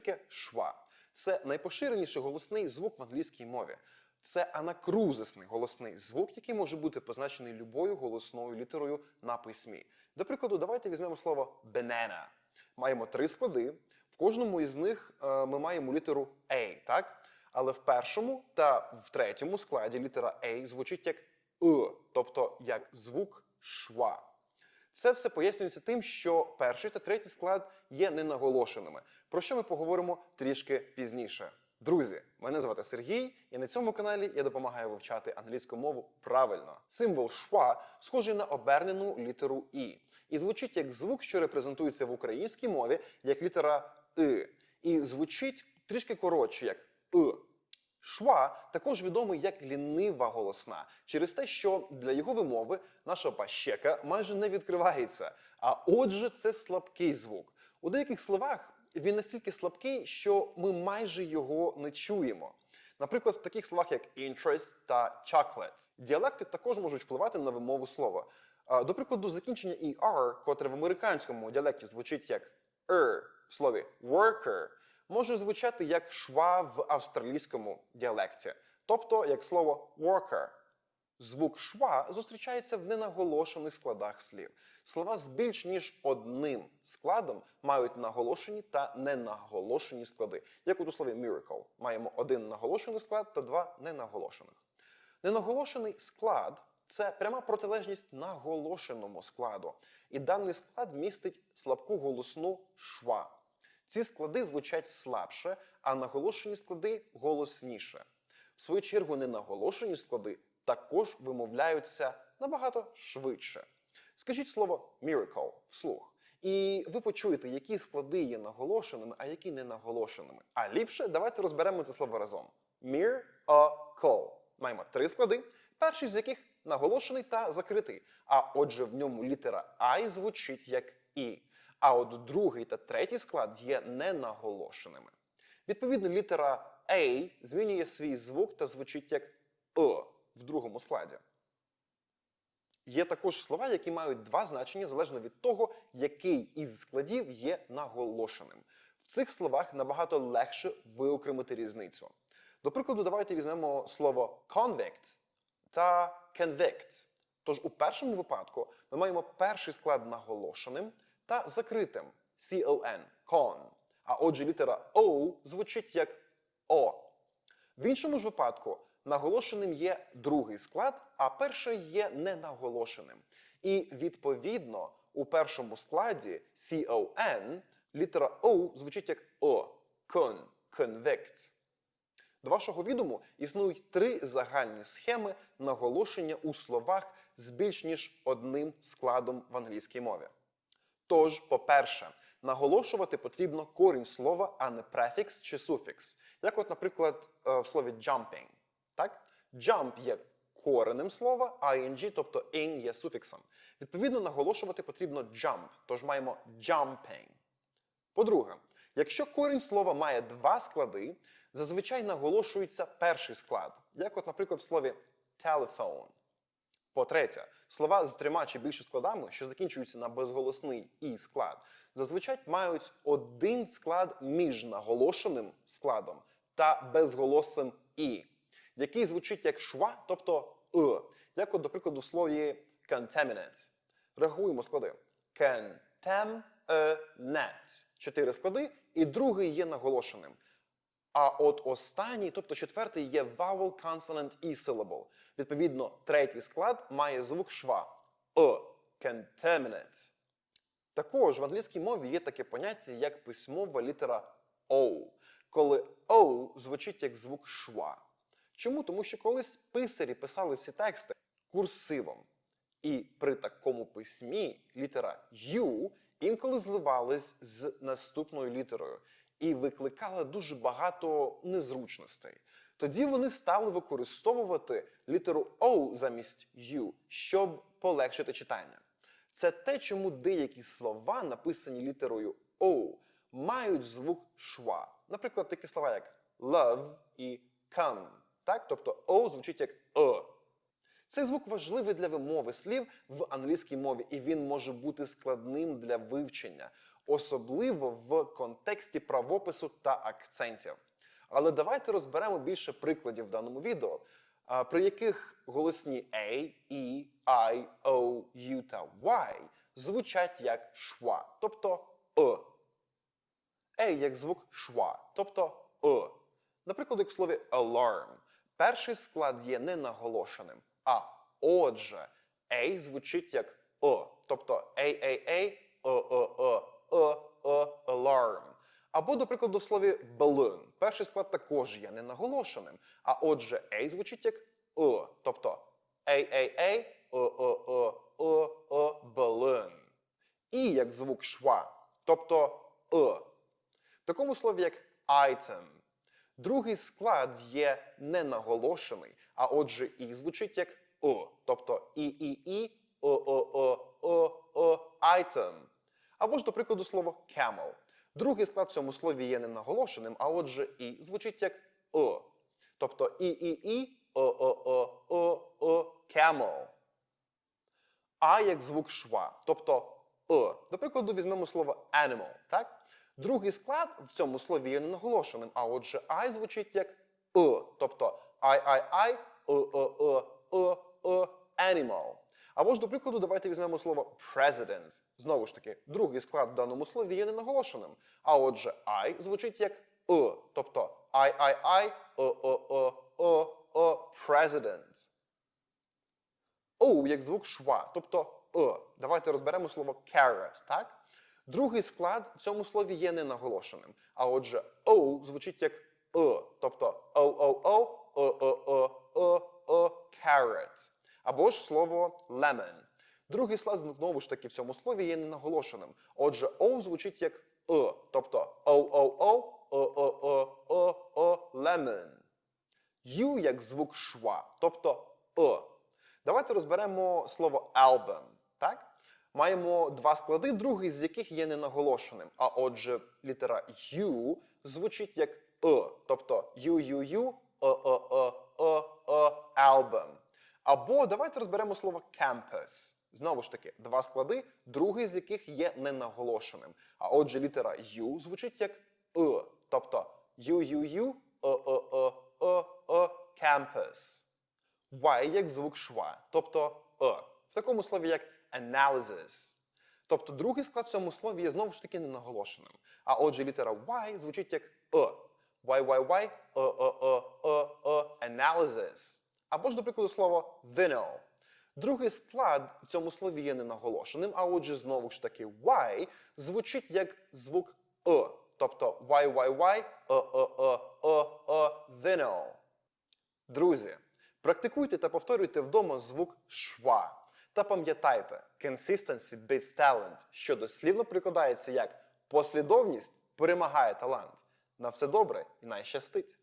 таке шва? Це найпоширеніший голосний звук в англійській мові. Це анакрузисний голосний звук, який може бути позначений любою голосною літерою на письмі. До прикладу, давайте візьмемо слово banana. Маємо три склади. В кожному із них е, ми маємо літеру A, так? Але в першому та в третьому складі літера A звучить як «ы», тобто як звук шва. Це все пояснюється тим, що перший та третій склад є ненаголошеними, про що ми поговоримо трішки пізніше. Друзі, мене звати Сергій, і на цьому каналі я допомагаю вивчати англійську мову правильно. Символ шва схожий на обернену літеру І і звучить як звук, що репрезентується в українській мові як літера И, і звучить трішки коротше, як И. Шва також відомий як лінива голосна через те, що для його вимови наша пащека майже не відкривається. А отже, це слабкий звук. У деяких словах він настільки слабкий, що ми майже його не чуємо. Наприклад, в таких словах як interest та chocolate. Діалекти також можуть впливати на вимову слова. До прикладу, закінчення ER, котре в американському діалекті звучить як er в слові worker, може звучати як шва в австралійському діалекті, тобто як слово worker. Звук шва зустрічається в ненаголошених складах слів. Слова з більш ніж одним складом мають наголошені та ненаголошені склади. Як у слові miracle маємо один наголошений склад та два ненаголошених. Ненаголошений склад це пряма протилежність наголошеному складу. І даний склад містить слабку голосну шва. Ці склади звучать слабше, а наголошені склади голосніше. В свою чергу, ненаголошені склади також вимовляються набагато швидше. Скажіть слово miracle вслух. І ви почуєте, які склади є наголошеними, а які не наголошеними. А ліпше давайте розберемо це слово разом. Miracle. Маємо три склади, перший з яких наголошений та закритий. А отже, в ньому літера I звучить як І. А от другий та третій склад є ненаголошеними. Відповідно, літера A змінює свій звук та звучить як О в другому складі. Є також слова, які мають два значення залежно від того, який із складів є наголошеним. В цих словах набагато легше виокремити різницю. До прикладу, давайте візьмемо слово convict та convict. Тож у першому випадку ми маємо перший склад наголошеним та закритим con, con. А отже, літера O звучить як О. В іншому ж випадку наголошеним є другий склад, а перший є ненаголошеним. І відповідно у першому складі con літера O звучить як О, con, convict. До вашого відому існують три загальні схеми наголошення у словах з більш ніж одним складом в англійській мові. Тож, по-перше, наголошувати потрібно корінь слова, а не префікс чи суфікс. Як, от, наприклад, е, в слові jumping. Так? Jump є коренем слова, а ing, тобто ing є суфіксом. Відповідно, наголошувати потрібно jump, тож маємо jumping. По-друге, якщо корінь слова має два склади, зазвичай наголошується перший склад, як, от, наприклад, в слові telephone. По-третє, слова з трьома чи більше складами, що закінчуються на безголосний і склад, зазвичай мають один склад між наголошеним складом та безголосим і, який звучить як шва, тобто «ы», як, от, до прикладу, в слові contaminate. Рахуємо склади. Contaminate. Чотири склади, і другий є наголошеним. А от останній, тобто четвертий, є vowel consonant і syllable. Відповідно, третій склад має звук шва «о» – contaminate. Також в англійській мові є таке поняття, як письмова літера O, коли O звучить як звук шва. Чому? Тому що колись писарі писали всі тексти курсивом. І при такому письмі літера U інколи зливалась з наступною літерою і викликала дуже багато незручностей. Тоді вони стали використовувати літеру O замість U, щоб полегшити читання. Це те, чому деякі слова, написані літерою O, мають звук шва. Наприклад, такі слова, як love і come. Так? Тобто O звучить як О. Цей звук важливий для вимови слів в англійській мові, і він може бути складним для вивчення. Особливо в контексті правопису та акцентів. Але давайте розберемо більше прикладів в даному відео, при яких голосні A, E, I, O, U та Y звучать як шва, тобто Е. A як звук шва, тобто Е. Наприклад, як в слові alarm. Перший склад є ненаголошеним, а отже, A звучить як Е, тобто A, A, A, Е, Е, Е, Е, Е, alarm. Або, до прикладу, в слові balloon. Перший склад також є ненаголошеним, а отже, A звучить як Е, тобто A, A, A, Е, Е, balloon. І як звук шва, тобто Е. В такому слові, як item. Другий склад є ненаголошений, а отже, і звучить як О, тобто і, і, і, о, о, о, о, о, item. Або ж, до прикладу, слово camel. Другий склад в цьому слові є ненаголошеним, а отже, і звучить як О. Тобто і, і, і, о, о, о, о, о, camel. А як звук шва, тобто Е. До прикладу, візьмемо слово animal, так? Другий склад в цьому слові є ненаголошеним, а отже, I звучить як Е, тобто I, I, I, е, е, е, е, е, animal. Або ж, до прикладу, давайте візьмемо слово president. Знову ж таки, другий склад в даному слові є ненаголошеним, а отже, I звучить як Е, тобто I, I, I, е, е, е, е, е, president. О як звук шва, тобто Е. Давайте розберемо слово carrot, так? Другий склад в цьому слові є ненаголошеним. А отже, O звучить як Е, тобто о-о-о, е-е-е, carrot. Або ж слово lemon. Другий склад знову ж таки в цьому слові є ненаголошеним. Отже, O звучить як Е, тобто о-о-о, е-е-е, lemon. U як звук шва, тобто Е. Давайте розберемо слово album. Так? Маємо два склади, другий з яких є ненаголошеним. А отже, літера U звучить як Е, тобто U-U-U, е-е-е, album. Або давайте розберемо слово campus. Знову ж таки, два склади, другий з яких є ненаголошеним. А отже, літера U звучить як Е, тобто U-U-U, е-е-е, campus. Y як звук шва, тобто Е. В такому слові як analysis. Тобто другий склад в цьому слові є знову ж таки ненаголошеним. А отже, літера Y звучить як Е. Y, Y, Y, е, е, е, analysis. Або ж, до прикладу, слово vinyl. Другий склад в цьому слові є ненаголошеним, а отже, знову ж таки, Y звучить як звук Е. Тобто Y, Y, Y, е, е, е, е, е, vinyl. Друзі, практикуйте та повторюйте вдома звук шва. Та пам'ятайте, consistency beats talent, що дослівно прикладається як послідовність перемагає талант. На все добре і найщастить!